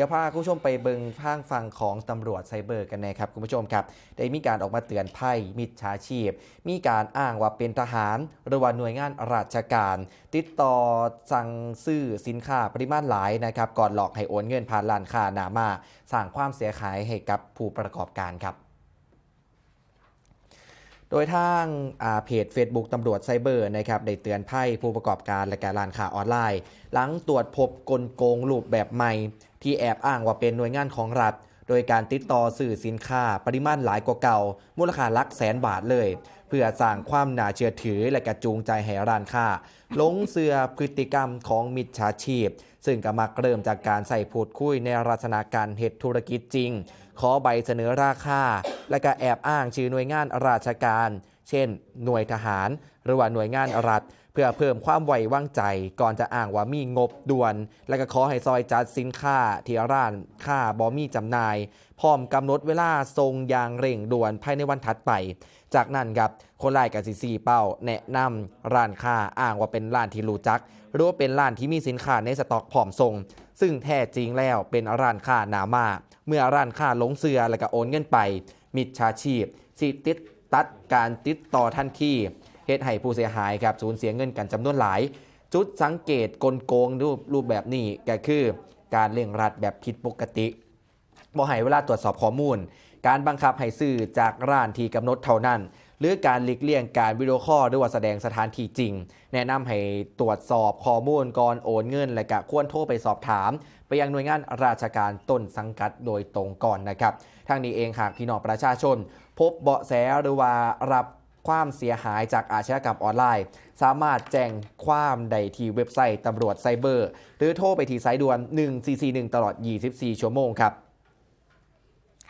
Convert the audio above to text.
ดี๋ยวพาคุณผู้ชมไปเบิงข้างฟังของตำรวจไซเบอร์กันนะครับคุณผู้ชมครับ ได้มีการออกมาเตือนภัยมิจฉาชีพ มีการอ้างว่าเป็นทหาร หรือว่าหน่วยงานราชการ ติดต่อสั่งซื้อสินค้าปริมาณหลายนะครับก่อนหลอกให้โอนเงินผ่านร้านค้านามาสร้างความเสียหายให้กับผู้ประกอบการครับ โดยทางเพจ Facebook ตำรวจไซเบอร์นะครับได้เตือนภัยผู้ประกอบการและการร้านค้าออนไลน์ หลังตรวจพบกลโกงรูปแบบใหม่ ที่แอบอ้างว่าเป็นหน่วยงานของรัฐ โดยการติดต่อสื่อสินค้าปริมาณหลายกว่าเก่า มูลค่าลักแสนบาทเลย เพื่อสร้างความน่าเชื่อถือและกระจูงใจให้ร้านค้าหลงเสือพฤติกรรมของมิจฉาชีพ ซึ่งก็มักเริ่มจากการใส่พูดคุยในลักษณะการเหตุธุรกิจจริง ขอใบเสนอราคา และก็แอบอ้างชื่อหน่วยงานราชการ เช่น หน่วยทหาร หรือว่าหน่วยงานรัฐ เพื่อเพิ่มความไว้วางใจ ก่อนจะอ้างว่ามีงบด่วน และก็ขอให้ซอยจัดสินค้าที่ร้านค่าบอมีจำหน่าย พร้อมกำหนดเวลาทรงอย่างเร่งด่วนภายในวันถัดไป จากนั้นครับคนร้ายกับสิซีเป้า แนะนำร้านค้าอ้างว่าเป็นร้านที่รู้จัก หรือว่าเป็นร้านที่มีสินค้าในสต็อกพร้อมส่งซึ่งแท้จริงแล้วเป็นร้านค้าหนามา เมื่อร้านค้าหลงเสือแล้วก็โอนเงินไป มิจฉาชีพสิติด ตัดการติดต่อทันทีเหตุให้ผู้เสียหายครับสูญเสียเงินกันจำนวนหลาย จุดสังเกตกลโกงรูปรูปแบบนี้ก็คือ การเร่งรัดแบบผิดปกติบ่ให้เวลาตรวจสอบข้อมูล การบังคับให้ซื้อจากร้านที่กำหนดเท่านั้น หรือการหลีกเลี่ยงการวิดีโอคอลหรือว่าแสดงสถานที่จริง แนะนำให้ตรวจสอบข้อมูลก่อนโอนเงิน และก็ควรโทรไปสอบถาม ไปยังหน่วยงานราชการต้นสังกัดโดยตรงก่อนนะครับทางนี้เองหากพี่น้องประชาชน พบเบาะแสหรือว่ารับความเสียหายจากอาชญากรรมออนไลน์ สามารถแจ้งความใดที่เว็บไซต์ตำรวจไซเบอร์ หรือโทรไปที่สายด่วน 1441 ตลอด 24 ชั่วโมงครับ